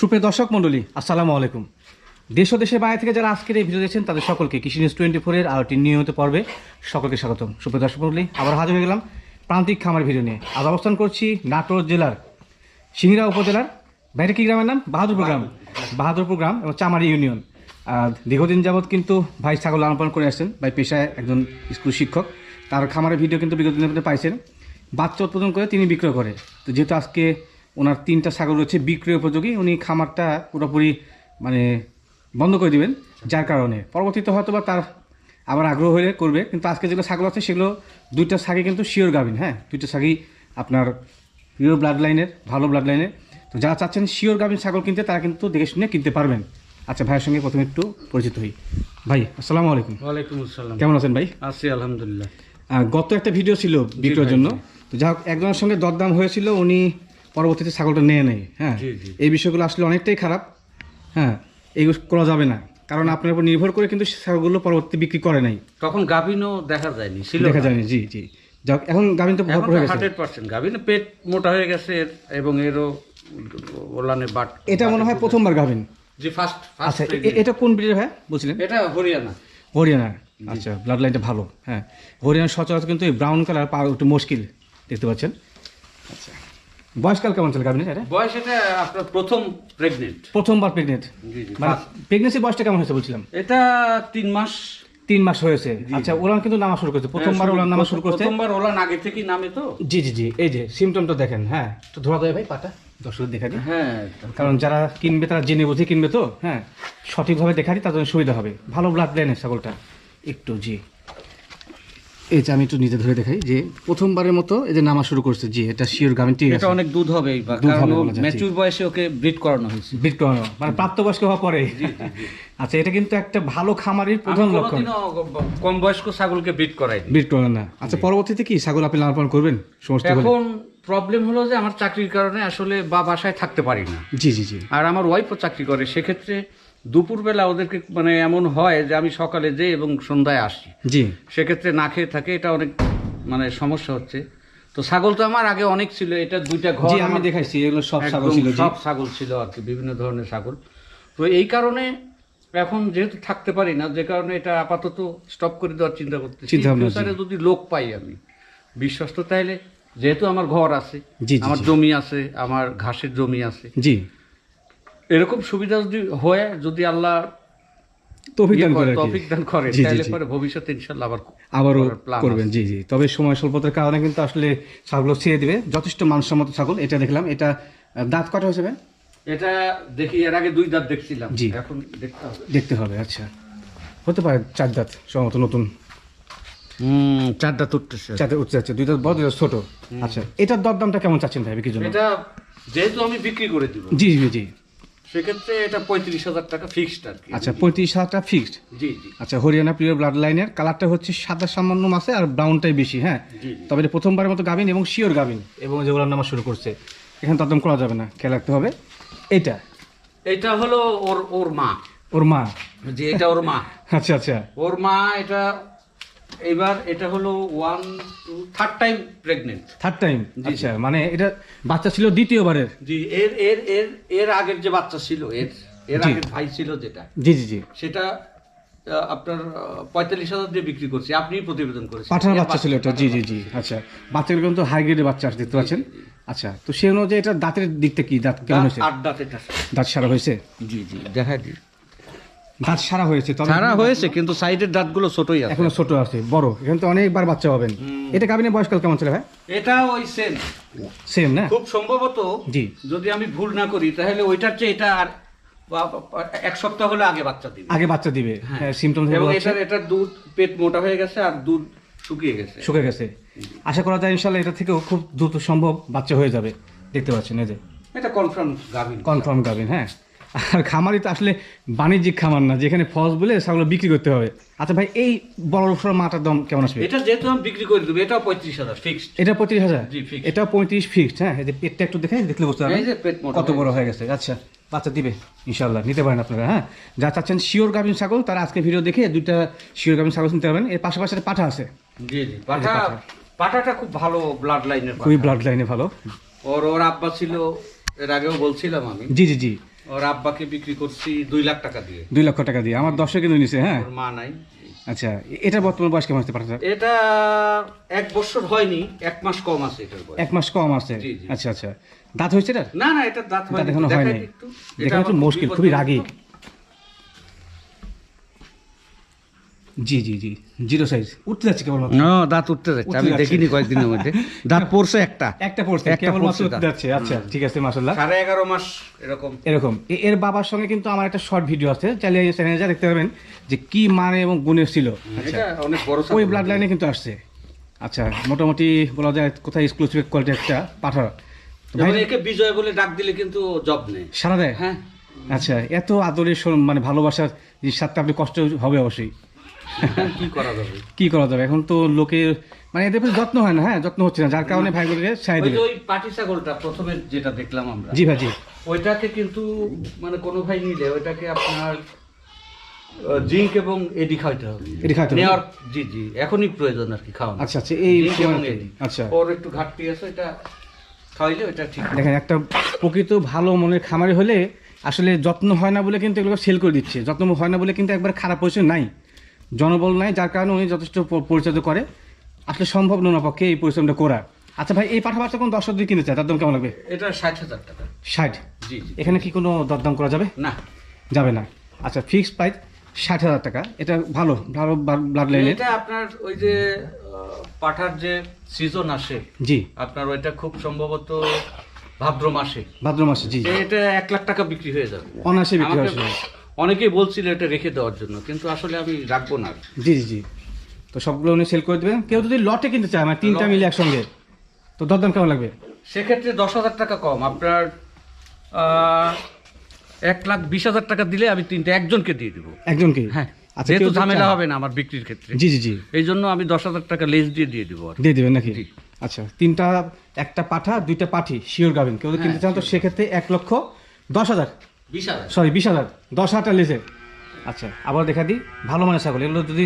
সুপ্রিয় দর্শক মণ্ডলী, আসসালামু আলাইকুম। দেশ ও দেশের বাইরে থেকে যারা আজকের এই ভিডিও দেখছেন, তাদের সকলকে কৃষি নিউজ টোয়েন্টি ফোরের আরটি নিয়মিত পর্বে সকলকে স্বাগতম। সুপ্রিয় দর্শক মণ্ডলী আবার হাজির হয়ে গেলাম প্রান্তিক খামার ভিডিও নিয়ে। আজ অবস্থান করছি নাটোর জেলার সিংড়া উপজেলার বাইরে কি গ্রামের নাম, বাহাদুরপুর গ্রাম। বাহাদুরপুর গ্রাম এবং চামারি ইউনিয়ন। আর দীর্ঘদিন যাবৎ কিন্তু ভাই ছাগল লালন করে আসছেন। ভাই পেশায় একজন স্কুল শিক্ষক। তার খামারের ভিডিও কিন্তু বিগত দিনের মধ্যে পাইছেন। বাচ্চা উৎপাদন করে তিনি বিক্রয় করে। তো যেহেতু আজকে ওনার তিনটা ছাগল রয়েছে বিক্রয় উপযোগী। উনি খামারটা পুরোপুরি মানে বন্ধ করে দিবেন যার কারণে। পরবর্তীতে হয়তো বা তার আবার আগ্রহ হলে করবে কিন্তু আজকে যেগুলো ছাগল আছে সেগুলো দুইটা ছাগি কিন্তু শিওর গাভিন হ্যাঁ? দুইটা ছাগি আপনার পিওর ব্লাড লাইনের ভালো ব্লাড লাইনের তো যারা চাচ্ছেন শিওর গাভিন ছাগল কিনতে তারা কিন্তু দেখে শুনে কিনতে পারবেন। আচ্ছা ভাইয়ের সঙ্গে প্রথমে একটু পরিচিত হই। ভাই আসসালামু আলাইকুম। ওয়ালাইকুম আসসালাম। কেমন আছেন ভাই? আছি আলহামদুলিল্লাহ। গত একটা ভিডিও ছিল বিক্রয়ের জন্য। তো যা হোক একজনের সঙ্গে দরদাম হয়েছিল উনি পরবর্তীতে ছাগলটা নিয়ে নেয় হ্যাঁ। জি, জি। এই বিষয়গুলো আসলে অনেকটাই খারাপ হ্যাঁ। এইগুলো করা যাবে না কারণ আপনার উপর নির্ভর করে কিন্তু ছাগলগুলো পরবর্তী বিক্রি করে নাই। তখন গাভিনও দেখা যায়নি ছিল দেখা যায়নি জি জি। যাক এখন গাভিন তো ভরপুর হয়ে গেছে। হান্ড্রেড পার্সেন্ট গাভিন পেট মোটা হয়ে গেছে এবং এরও ওলানে বাট এটা মনে হয় প্রথমবার গাভিন। যে ফার্স্ট আচ্ছা এটা কোন ব্রিডের ভাই বলছিলেন? এটা হরিয়ানা। হরিয়ানা আচ্ছা ব্লাড লাইনটা ভালো হ্যাঁ। হরিয়ানা সচরাচর কিন্তু এই ব্রাউন কালার পাওয়া একটু মুশকিল দেখতে পাচ্ছেন। আচ্ছা। বয়সকাল কেমন চলে গাভিনের এটা বয়স এটা আপনার প্রথম প্রেগনেন্ট প্রথমবার প্রেগনেন্ট জি জি মানে প্রেগনেন্সি বয়সটা কেমন হয়েছে বলছিলাম? এটা তিন মাস। তিন মাস হয়েছে। আচ্ছা ওলান কিন্তু নামা শুরু করছে। প্রথমবার ওলান নামা শুরু করছে। প্রথমবার ওলান আগে থেকেই নামে তো। জি জি জি এই যে সিমটমটা দেখেন হ্যাঁ। তো ধরা দেয় ভাই পাটা। দর্শক দেখা দিই হ্যাঁ কারণ যারা কিনবে তারা জেনে বুঝে কিনবে তো হ্যাঁ। সঠিকভাবে দেখারি তাদের জন্য সুবিধা হবে। ভালো ব্লাড লাইনের ছাগলটা। একটু জি। এই যে আমি একটু নিজে ধরে দেখাই যে প্রথমবারের মতো এই যে নামা শুরু করছে জি এটা শিওর গাভিন ঠিক আছে। এটা অনেক দুধ হবে এইবার কারণ। ম্যাচুর বয়সে ওকে ব্রিড করানো হয়েছে। বিট করানো মানে প্রাপ্তবয়স্ক হওয়া পরে। আচ্ছা এটা কিন্তু একটা ভালো খামারির প্রধান লক্ষণ। কম বয়স্ক ছাগলকে ব্রিড করাইনি। বিট করানো না। আচ্ছা পরবর্তীতে কি ছাগল আপনি লালন পালন করবেন? সমস্ত এখন প্রবলেম হলো যে আমার চাকরির কারণে আসলে বা বাসায় থাকতে পারি না। জি জি জি। আর আমার ওয়াইফও চাকরি করে সেক্ষেত্রে দুপুরবেলা ওদেরকে মানে এমন হয় যে আমি সকালে যাই এবং সন্ধ্যায় আসি। জি। সেক্ষেত্রে না খেয়ে থাকে এটা অনেক মানে সমস্যা হচ্ছে। তো ছাগল তো আমার আগে অনেক ছিল এটা দুইটা ঘর আমি দেখাইছি এগুলো সব ছাগল ছিল সব ছাগল ছিল আর কি বিভিন্ন ধরনের ছাগল। তো এই কারণে এখন যেহেতু থাকতে পারি না যে কারণে এটা আপাতত স্টপ করে দেওয়ার চিন্তা করতে ফিউচারে যদি লোক পাই আমি বিশ্বস্ত তাইলে যেহেতু আমার ঘর আছে আমার জমি আছে আমার ঘাসের জমি আছে জি। এরকম সুবিধা যদি হয় যদি আল্লাহ তৌফিক ইয়ে দান করে, করে আর কি। তৌফিক দান করে জি, জি, তাহলে পরে ভবিষ্যতে ইনশাল্লাহ আবার আবারও করবেন জি জি। তবে সময় স্বল্পতার কারণে কিন্তু আসলে ছাগলগুলো ছেড়ে দিবে। যথেষ্ট মানসম্মত ছাগল এটা দেখলাম। এটা দাঁত কটা হয়েছে এটা দেখি এর আগে দুই দাঁত দেখছিলাম। জি। এখন দেখতে হবে। দেখতে হবে আচ্ছা। হতে পারে চার দাঁত সম্ভবত নতুন। হুম চার দাঁত উঠতেছে। চার দাঁত উঠতে যাচ্ছে দুই দাঁত বড় দুই দাঁত ছোট। আচ্ছা এটার দরদামটা কেমন চাচ্ছেন ভাই বিক্রির জন্য? এটা যেহেতু আমি বিক্রি করে দিব। জি জি জি। সেক্ষেত্রে এটা পঁয়ত্রিশ হাজার টাকা ফিক্সড আর কি। আচ্ছা পঁয়ত্রিশ হাজার টাকা ফিক্সড জি জি। আচ্ছা হরিয়ানা প্রিয় ব্লাড লাইনের কালারটা হচ্ছে সাদা সামান্য মাসে আর ব্রাউনটাই বেশি হ্যাঁ? তবে এটা প্রথমবারের মতো গাবিন এবং শিওর গাবিন এবং যেগুলো নামা শুরু করছে এখানে তদম করা যাবে না খেয়াল রাখতে হবে। এটা? এটা হলো ওর ওর মা। ওর মা। যে এটা ওর মা। আচ্ছা আচ্ছা। ওর মা এটা এবার এটা হলো one two third time pregnant third time আচ্ছা মানে এটা বাচ্চা ছিল দ্বিতীয়বারের? জি এর এর এর এর আগের যে বাচ্চা ছিল এর এর আগের ভাই ছিল যেটা। জি জি জি। সেটা আপনার পঁয়তাল্লিশ হাজার দিয়ে বিক্রি করছি। আপনি প্রতিবেদন করেছেন। পাঠার বাচ্চা ছিল এটা। জি জি জি। আচ্ছা বাচ্চাগুলো কিন্তু হাই গ্রেডের বাচ্চা আছে দেখতে পাচ্ছেন? আচ্ছা তো সেই অনুযায়ী এটা দাঁতের দিকটা কি? দাঁত কেমন হয়েছে? আট দাঁত এটা। দাঁত সারা হয়েছে? জি জি দেখা দিই। দাঁত সারা হয়েছে তবে সারা হয়েছে কিন্তু সাইডের দাঁতগুলো ছোটই আছে। এখনও ছোট আছে বড়। এখানে তো অনেকবার বাচ্চা হবেন এটা গাবিনের বয়সকাল কেমন ছিল ভাই? এটা ওই সেম সেম না? খুব সম্ভবত জি। যদি আমি ভুল না করি তাহলে ওইটার চেয়ে এটা আর এক সপ্তাহ হলে আগে বাচ্চা দিবে। আগে বাচ্চা দিবে হ্যাঁ। সিমটম এবং এটার এটার দুধ পেট মোটা হয়ে গেছে আর দুধ শুকিয়ে গেছে। শুকে গেছে। আশা করা যায় ইনশাল্লাহ এটা থেকেও খুব দ্রুত সম্ভব বাচ্চা হয়ে যাবে। দেখতে পাচ্ছেন এই যে। এটা কনফার্ম গাভিন। কনফার্ম গাবিন হ্যাঁ। আর খামারই তো আসলে বাণিজ্যিক খামার না যেখানে ফলস বলে সেগুলো বিক্রি করতে হবে। আচ্ছা ভাই এই বড় সড়ো মাটার দাম কেমন আসবে? এটা যেহেতু আমি বিক্রি করে দেবো এটাও পঁয়ত্রিশ হাজার ফিক্সড এটা পঁয়ত্রিশ হাজার। এটা পঁয়ত্রিশ ফিক্সড হ্যাঁ? এই যে পেটটা একটু দেখে দেখলে বুঝতে পারবেন। যে পেট কত বড় হয়ে গেছে। আচ্ছা বাচ্চা দিবে ইনশাল্লাহ নিতে পারেন আপনারা হ্যাঁ? যা চাচ্ছেন শিওর গাভিন ছাগল তারা আজকে ভিডিও দেখে দুইটা শিওর গাভিন ছাগল নিতে পারবেন। এর পাশাপাশি পাঠা আছে। জি জি পাঠা পাঠাটা খুব ভালো ব্লাড লাইনের খুবই ব্লাড লাইনে ভালো। ওর ওর আব্বা ছিল এর আগেও বলছিলাম আমি। জি জি জি। ওর আব্বাকে বিক্রি করছি দুই লাখ টাকা দিয়ে। দুই লক্ষ টাকা দিয়ে। আমার দশে কিন্তু নিছে হ্যাঁ? ওর মা নাই। আচ্ছা এটা বর্তমান বয়স কেমন আছে পাঠাটা এটা এক বছর হয়নি এক মাস কম আছে এটার বয়স। এক মাস কম আছে। আচ্ছা আচ্ছা। দাঁত হয়েছে না না এটা দাঁত দেখানো হয়নি এখনও হয়নি। এটা একটু মুশকিল খুবই হয়ে রাগী। জি জি জি। জিরো সাইজ উঠতে যাচ্ছে কেবল না দাঁত উঠতে যাচ্ছে। আমি দেখিনি কয়েকদিনের মধ্যে। দাঁত পড়ছে একটা। একটা পড়ছে কেবল মাত্র উঠতে যাচ্ছে। আচ্ছা ঠিক আছে মাশাল্লাহ সাড়ে এগারো মাস এরকম। এরকম। এর বাবার সঙ্গে কিন্তু আমার একটা শর্ট ভিডিও আছে। চালিয়ে চ্যানেলে যা দেখতে পারবেন যে কি মানে এবং গুণের ছিল। আচ্ছা। অনেক বড় ওই ব্লাড লাইনে কিন্তু আসছে। আচ্ছা মোটামুটি বলা যায় কোথায় এক্সক্লুসিভ কোয়ালিটি একটা পাঠা একে বিজয় বলে ডাক দিলে কিন্তু জব নেই। সারা দেয়? হ্যাঁ। আচ্ছা এত আদরের মানে ভালোবাসার যে সাথে আপনি কষ্ট হবে অবশ্যই। কি করা যাবে? কি করা যাবে? এখন তো লোকের মানে এদের প্রতি যত্ন হয় না হ্যাঁ? যত্ন হচ্ছে না যার কারণে ভাইগুলোকে ছাই দেবে। ওই পাটি ছাগলটা প্রথমে যেটা দেখলাম আমরা জি ভাই জি। ওইটাকে কিন্তু মানে কোনো ভাই নিলে ওইটাকে আপনার জিঙ্ক এবং এডি খাওয়াতে হবে। এডি খাওয়াতে হবে? নেওয়ার জি জি এখনই প্রয়োজন আর কি খাওয়ানো আচ্ছা আচ্ছা এই আচ্ছা। ওর একটু ঘাটতি আছে এটা খাওয়াইলে ওটা ঠিক দেখেন একটা প্রকৃত ভালো মনের খামারি হলে আসলে যত্ন হয় না বলে কিন্তু এগুলো সেল করে দিচ্ছে। যত্ন হয় না বলে কিন্তু একবার খারাপ পজিশন নাই। জনবল নাই যার কারণে উনি যথেষ্ট প- পরিচর্যা করে। আসলে সম্ভব নয় পক্ষে এই পরিশ্রমটা করা আচ্ছা ভাই এই পাঠা বাচ্চা কোন দশ দিয়ে কিনতে চায় তার দাম কেমন লাগবে? এটা ষাট হাজার টাকা। ষাট? জি এখানে কি কোনো দরদাম করা যাবে? না। যাবে না। আচ্ছা ফিক্সড প্রাইস ষাট হাজার টাকা। এটা ভালো ভালো ব্লাড লাইনের এটা আপনার ওই যে পাঠার যে সিজন আসে জি। আপনার ওইটা খুব সম্ভবত ভাদ্র মাসে। ভাদ্র মাসে জি। এটা এক লাখ টাকা বিক্রি হয়ে যাবে। অনায়াসে বিক্রি হয়ে হয় অনেকেই বলছিল এটা রেখে দেওয়ার জন্য কিন্তু আসলে আমি রাখব না। জি জি জি। তো সবগুলো উনি সেল করে দেবেন। কেউ যদি লটে কিনতে চায় মানে তিনটা মিলে একসঙ্গে তো দরদাম কেমন লাগবে? সেক্ষেত্রে দশ হাজার টাকা কম। আপনার এক লাখ বিশ হাজার টাকা দিলে আমি তিনটে একজনকে দিয়ে দেবো। একজনকে? হ্যাঁ আচ্ছা যেহেতু ঝামেলা হবে না আমার বিক্রির ক্ষেত্রে। জি জি জি। এই জন্য আমি দশ হাজার টাকা লেস দিয়ে দিয়ে দিব দিয়ে দিবেন নাকি। আচ্ছা তিনটা একটা পাঠা দুইটা পাঠি শিওর গাবেন কেউ যদি কিনতে চান তো সেক্ষেত্রে এক লক্ষ দশ হাজার। সরি বিশ হাজার। দশ হাজার লেসে আচ্ছা আবার দেখা দিই। ভালো মানের ছাগল। এগুলো যদি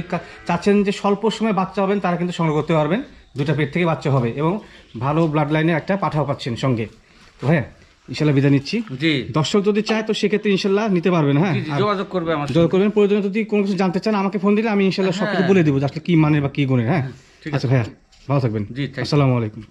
চাচ্ছেন যে স্বল্প সময় বাচ্চা হবেন তারা কিন্তু সংগ্রহ করতে পারবেন। দুটা পেট থেকে বাচ্চা হবে এবং ভালো ব্লাড লাইনের একটা পাঠাও পাচ্ছেন সঙ্গে। তো হ্যাঁ ইনশাল্লাহ বিদায় নিচ্ছি। জি। দর্শক যদি চায় তো সেক্ষেত্রে ইনশাল্লাহ নিতে পারবেন হ্যাঁ? যোগাযোগ করবে আমার যোগাযোগ করবেন। প্রয়োজনে যদি কোনো কিছু জানতে চান আমাকে ফোন দিলে আমি ইনশাল্লাহ সব কিছু হ্যাঁ। বলে দেবো যে আসলে কি মানের বা কি গুণের হ্যাঁ? আচ্ছা ভাইয়া ভালো থাকবেন। জি, আসসালামু আলাইকুম।